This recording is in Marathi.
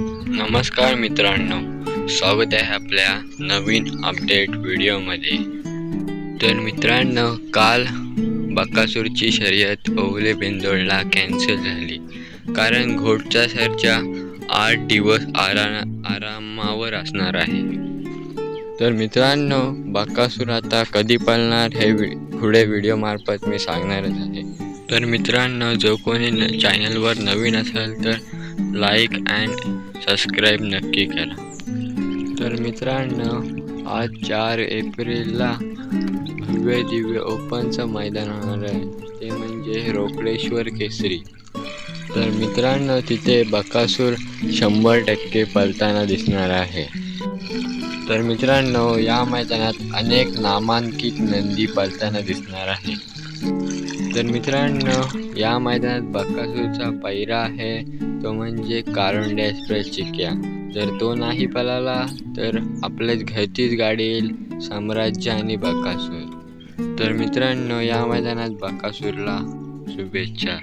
नमस्कार मित्रांनो स्वागत आहे आपल्या नवीन अपडेट व्हिडिओमध्ये तर मित्रांनो काल बकासूरची शर्यत ओवले बेंदोळला कॅन्सल झाली. कारण घोटचा सरच्या आठ दिवस आरा आरामावर असणार आहे. तर मित्रांनो बकासूर आता कधी पळणार हे पुढे व्हिडिओमार्फत मी सांगणारच आहे. तर मित्रांनो जो कोणी चॅनलवर नवीन असेल तर लाईक अँड सबस्क्राईब नक्की करा. तर मित्रांनो आज चार एप्रिलला भव्य दिव्य ओपनचं मैदान होणार आहे. ते म्हणजे रोकडेश्वर केसरी. तर मित्रांनो तिथे बकासूर शंभर टक्के पळताना दिसणार आहे. तर मित्रांनो या मैदानात अनेक नामांकित नंदी पळताना दिसणार आहे. तर मित्रांनो या मैदानात बकासूरचा पैरा आहे. तो म्हणजे कारंडे एक्सप्रेस चिक्या. जर तो नाही पळाला तर आपल्याच घरचीच गाडी येईल साम्राज्य आणि बकासूर. तर मित्रांनो या मैदानात बकासूरला शुभेच्छा.